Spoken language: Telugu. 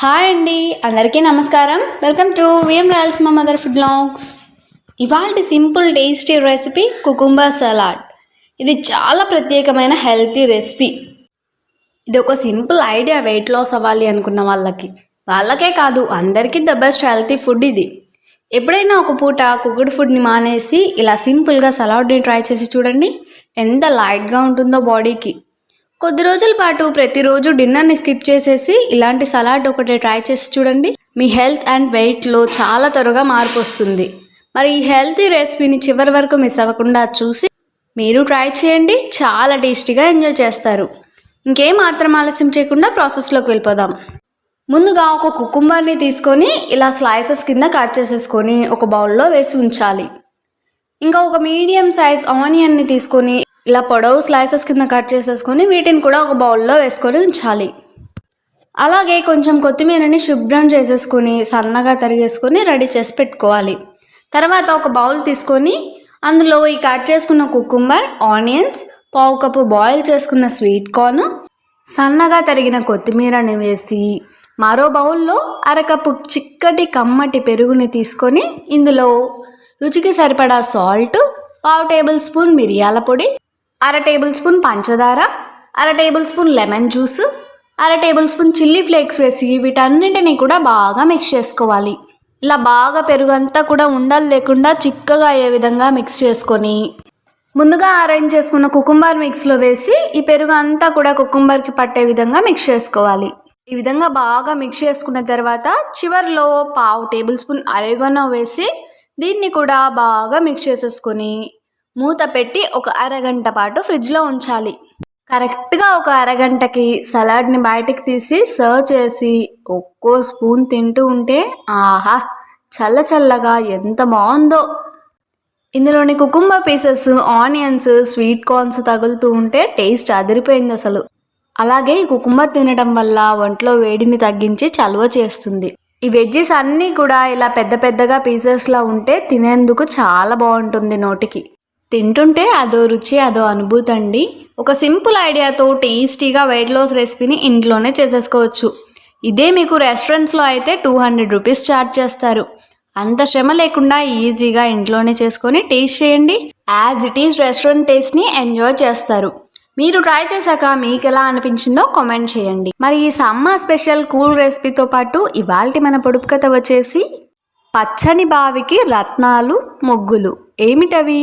హాయ్ అండి అందరికీ నమస్కారం. Welcome to V M Royals మా మదర్ ఫుడ్ లాంగ్స్ ఇవాళ simple tasty recipe cucumber salad. ఇది చాలా ప్రత్యేకమైన హెల్తీ రెసిపీ. ఇది ఒక సింపుల్ ఐడియా వెయిట్ లాస్ అవ్వాలి అనుకున్న వాళ్ళకి. వాళ్ళకే కాదు అందరికీ ద బెస్ట్ హెల్తీ ఫుడ్ ఇది. ఎప్పుడైనా ఒక పూట కుక్డ్ ఫుడ్ని మానేసి ఇలా సింపుల్గా సలాడ్ని ట్రై చేసి చూడండి. ఎంత లైట్గా ఉంటుందో బాడీకి. కొద్ది రోజుల పాటు ప్రతిరోజు డిన్నర్ని స్కిప్ చేసేసి ఇలాంటి సలాడ్ ఒకటి ట్రై చేసి చూడండి. మీ హెల్త్ అండ్ వెయిట్లో చాలా త్వరగా మార్పు వస్తుంది. మరి ఈ హెల్తీ రెసిపీని చివరి వరకు మిస్ అవ్వకుండా చూసి మీరు ట్రై చేయండి. చాలా టేస్టీగా ఎంజాయ్ చేస్తారు. ఇంకేం మాత్రం ఆలస్యం చేయకుండా ప్రాసెస్లోకి వెళ్ళిపోదాం. ముందుగా ఒక కుకుంబర్ని తీసుకొని ఇలా స్లైసెస్ కింద కట్ చేసేసుకొని ఒక బౌల్లో వేసి ఉంచాలి. ఇంకా ఒక మీడియం సైజ్ ఆనియన్ని తీసుకొని ఇలా పొడవు స్లైసెస్ కింద కట్ చేసేసుకొని వీటిని కూడా ఒక బౌల్లో వేసుకొని ఉంచాలి. అలాగే కొంచెం కొత్తిమీరని శుభ్రం చేసేసుకొని సన్నగా తరిగేసుకొని రెడీ చేసి పెట్టుకోవాలి. తర్వాత ఒక బౌల్ తీసుకొని అందులో ఈ కట్ చేసుకున్న కుకుంబర్ ఆనియన్స్ పావు కప్పు బాయిల్ చేసుకున్న స్వీట్ కార్న్ సన్నగా తరిగిన కొత్తిమీరని వేసి మరో బౌల్లో అరకప్పు చిక్కటి కమ్మటి పెరుగుని తీసుకొని ఇందులో రుచికి సరిపడా సాల్ట్ పావు టేబుల్ స్పూన్ మిరియాల పొడి అర టేబుల్ స్పూన్ పంచదార అర టేబుల్ స్పూన్ లెమన్ జ్యూస్ అర టేబుల్ స్పూన్ చిల్లీ ఫ్లేక్స్ వేసి వీటన్నింటినీ కూడా బాగా మిక్స్ చేసుకోవాలి. ఇలా బాగా పెరుగంతా కూడా ఉండలు లేకుండా చిక్కగా అయ్యే విధంగా మిక్స్ చేసుకొని ముందుగా అరేంజ్ చేసుకున్న కుకుంబర్ మిక్స్లో వేసి ఈ పెరుగు అంతా కూడా కుకుంబర్కి పట్టే విధంగా మిక్స్ చేసుకోవాలి. ఈ విధంగా బాగా మిక్స్ చేసుకున్న తర్వాత చివరిలో పావు టేబుల్ స్పూన్ అరేగొనో వేసి దీన్ని కూడా బాగా మిక్స్ చేసేసుకొని మూత పెట్టి ఒక అరగంట పాటు ఫ్రిడ్జ్లో ఉంచాలి. కరెక్ట్గా ఒక అరగంటకి సలాడ్ని బయటికి తీసి సర్వ్ చేసి ఒక్కో స్పూన్ తింటూ ఉంటే ఆహా! చల్ల చల్లగా ఎంత బాగుందో. ఇందులోని cucumber pieces onions sweet corns తగులుతూ ఉంటే టేస్ట్ అదిరిపోయింది అసలు. అలాగే ఈ కుకుంబర్ తినడం వల్ల ఒంట్లో వేడిని తగ్గించి చలువ చేస్తుంది. ఈ వెజ్జెస్ అన్నీ కూడా ఇలా పెద్ద పెద్దగా పీసెస్లా ఉంటే తినేందుకు చాలా బాగుంటుంది నోటికి. తింటుంటే అదో రుచి అదో అనుభూతి అండి. ఒక సింపుల్ ఐడియాతో టేస్టీగా వెయిట్ లాస్ రెసిపీని ఇంట్లోనే చేసేసుకోవచ్చు. ఇదే మీకు రెస్టారెంట్స్లో అయితే టూ హండ్రెడ్ రూపీస్ ఛార్జ్ చేస్తారు. అంత శ్రమ లేకుండా ఈజీగా ఇంట్లోనే చేసుకొని టేస్ట్ చేయండి. యాజ్ ఇట్ ఈజ్ రెస్టారెంట్ టేస్ట్ని ఎంజాయ్ చేస్తారు. మీరు ట్రై చేశాక మీకు ఎలా అనిపించిందో కామెంట్ చేయండి. మరి ఈ సమ్మర్ స్పెషల్ కూల్ రెసిపీతో పాటు ఇవాల్టి మన పొడుపు కథ వచ్చేసి పచ్చని బావికి రత్నాలు ముగ్గులు. ఏమిటవి?